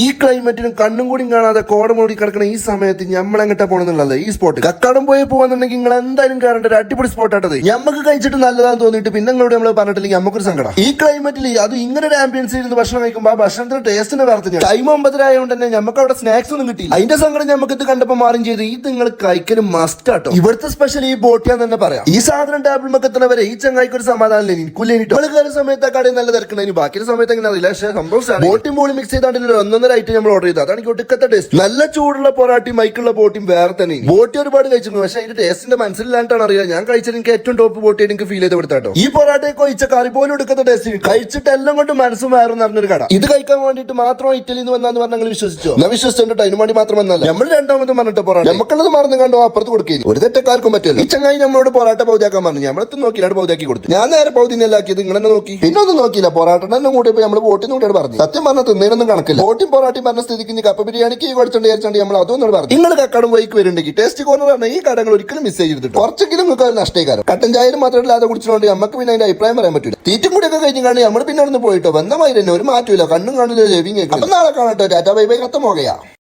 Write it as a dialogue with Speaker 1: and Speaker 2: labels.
Speaker 1: ഈ ക്ലൈമറ്റിനും കണ്ണും കൂടി കാണാതെ കോട മൂടി കിടക്കുന്ന ഈ സമയത്ത് നമ്മൾ എങ്ങോട്ടാ പോണെന്നുള്ളത് ഈ സ്പോട്ട് കക്കാടം പോയി പോവാന്നുണ്ടെങ്കിൽ നിങ്ങൾ എന്തായാലും കാണേണ്ട ഒരു അടിപൊളി സ്പോട്ടാട്ടത് നമുക്ക് കഴിച്ചിട്ട് നല്ലതാന്ന് തോന്നിയിട്ട് പിന്നെ നിങ്ങളോട് നമ്മൾ പറഞ്ഞിട്ടില്ലെങ്കിൽ നമുക്കൊരു സങ്കടം. ഈ ക്ലൈമറ്റിൽ അത് ഇങ്ങനെ ഒരു ആംബിയൻസ് ഇരുന്ന് ഭക്ഷണം കഴിക്കുമ്പോൾ ആ ഭക്ഷണത്തിന്റെ ടേസ്റ്റിന് വേർത്തിന് ടൈം ഒമ്പതരായതുകൊണ്ട് തന്നെ നമുക്ക് അവിടെ സ്നാക്സ് ഒന്നും കിട്ടിയില്ല. അതിന്റെ സങ്കടം നമുക്ക് ഇത് കണ്ടപ്പോൾ മാറും ചെയ്ത്. ഈ നിങ്ങൾ കഴിക്കലും മസ്റ്റ് ആട്ടോ. ഇവിടുത്തെ സ്പെഷ്യൽ ഈ ബോട്ടിയാന്ന് തന്നെ പറയാം. ഈ സാധനം ടേബിൾ മക്കത്തുന്നവരെ ഈ ചങ്ങായിക്ക് ഒരു സമാധാനം കയറിയ സമയത്ത് ആ കടയിൽ നല്ല തിരക്കണേ ബാക്കി സമയത്ത് എങ്ങനെ അറിയില്ല. പക്ഷേ സംഭവം ബോട്ടിംഗ് ബോളി മിക്സ് ചെയ്താണ്ട് ഒരു ഐറ്റം നമ്മൾ ഓർഡർ ചെയ്തത് അതാണ് ഒടുക്കത്തെ ടേസ്റ്റ് നല്ല ചൂടുള്ള പൊറാട്ടി മൈക്കുള്ള ബോട്ടിയും വേറെ തന്നെ ബോട്ടി ഒരുപാട് കഴിച്ചിരുന്നു പക്ഷേ അതിന്റെ ടേസ്റ്റിന്റെ മനസ്സിലായിട്ടാണ് അറിയില്ല ഞാൻ കഴിച്ചത് എനിക്ക് ഏറ്റവും ടോപ്പ് ബോട്ടി എനിക്ക് ഫീൽ ചെയ്ത് കൊടുത്താട്ടോ ഈ പൊറാട്ടയൊക്കെ ഒഴിച്ച കറി പോലും എടുക്കുന്ന ടേസ്റ്റ് കഴിച്ചിട്ട് എല്ലാം കൊണ്ട് മനസ്സും വേറെ പറഞ്ഞൊരു കട. ഇത് കഴിക്കാൻ വേണ്ടിയിട്ട് മാത്രം ഇറ്റലിയിൽ നിന്ന് വന്നാന്ന് പറഞ്ഞാൽ നിങ്ങൾ വിശ്വസിച്ചോ? ഞാൻ വിശ്വസിച്ചിട്ട് അതിന് വേണ്ടി മാത്രം വന്നല്ല നമ്മൾ രണ്ടാമത് പറഞ്ഞിട്ട് പൊറാട്ട. നമുക്കുള്ളത് മറന്നു കണ്ടോ? അപ്പുറത്ത് കൊടുക്കുകയും ഒരു തെറ്റക്കാർക്കും പറ്റില്ല. ഈ ചങ്ങായി നമ്മളോട് പൊറാട്ട പൗതിയാക്കാൻ പറഞ്ഞു. നമ്മളെത്തും നോക്കി രണ്ട് പൗതിയാക്കി കൊടുത്തു. ഞാൻ നേരെ പൗതി നെല്ലാക്കിയത് നിങ്ങളെന്നെ നോക്കി. പിന്നെ ഒന്നും നോക്കിയില്ല. പൊറാട്ട കൂടി നമ്മൾ ബോട്ടിൽ കൂട്ടിയാണ് പറഞ്ഞു സത്യം പറഞ്ഞാൽ തിന്നേനൊന്നും കണക്കില്ല. ബോട്ടിയും പൊറാട്ടയും പറഞ്ഞ സ്ഥിതിക്ക് ഇനി കപ്പ ബിരിയാണിക്ക് കൊടുത്തോണ്ട് വിചാരിച്ചോണ്ട് നമ്മൾ അതൊന്നും പറഞ്ഞു. നിങ്ങൾ കക്കാടും വൈക്ക് വരുന്നുണ്ടെങ്കിൽ ടേസ്റ്റ് കോർണർ പറഞ്ഞ ഈ കടകൾ ഒരിക്കലും മിസ് ചെയ്തിട്ട് കുറച്ചെങ്കിലും നിങ്ങൾക്ക് ഒരു നഷ്ടേക്കാരം. കട്ടൻ മാത്രം ഇല്ലാതെ കുടിച്ചുകൊണ്ട് നമുക്ക് പിന്നെ അതിന്റെ അഭിപ്രായം പറയാൻ പറ്റില്ല തീറ്റും കൂടി ഒക്കെ കഴിഞ്ഞ് കാണി നമ്മൾ പിന്നെ ഒന്ന് പോയിട്ടോ. ബന്ധമായി തന്നെ ഒരു മാറ്റമില്ല കണ്ണും കാണില്ല ചെവിയും കേൾക്കും നാളെ കാണട്ടോ. Tata bye bye. കത്തമോകയാ